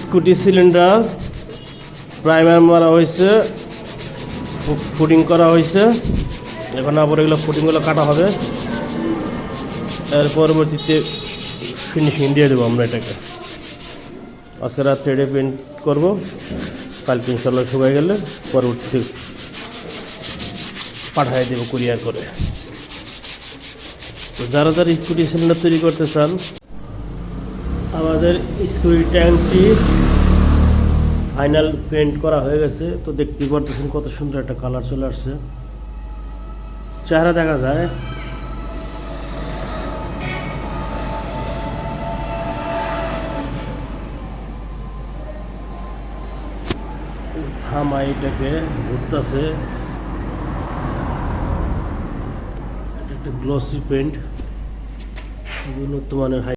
Scooty cylinder, primer মারা হয়েছে, footing করা হয়েছে। এখন আবার এগুলো ফুটিংগুলো কাটা হবে। এর পরবর্তীতে ফিনিশিং দিয়ে দেবো আমরা এটাকে। আজকে রাত্রে এটা পেন্ট করব। কালকে ইনশাল্লাহ শুকাই গেলে পরবর্তীতে পাঠিয়ে দেবো কুরিয়ার করে। তো যারা যারা স্কুটি সিলিন্ডার তৈরি করতে চান আমাদের স্কুটি ট্যাঙ্কটি ফাইনাল পেন্ট করা হয়ে গেছে। তো দেখতে পারতেছেন কত সুন্দর একটা কালার চলে আসছে। চেহারা দেখা যায়। থামা এটাকে ঘুরতেছে। একটা গ্লসি পেন্ট উন্নত মানের হাই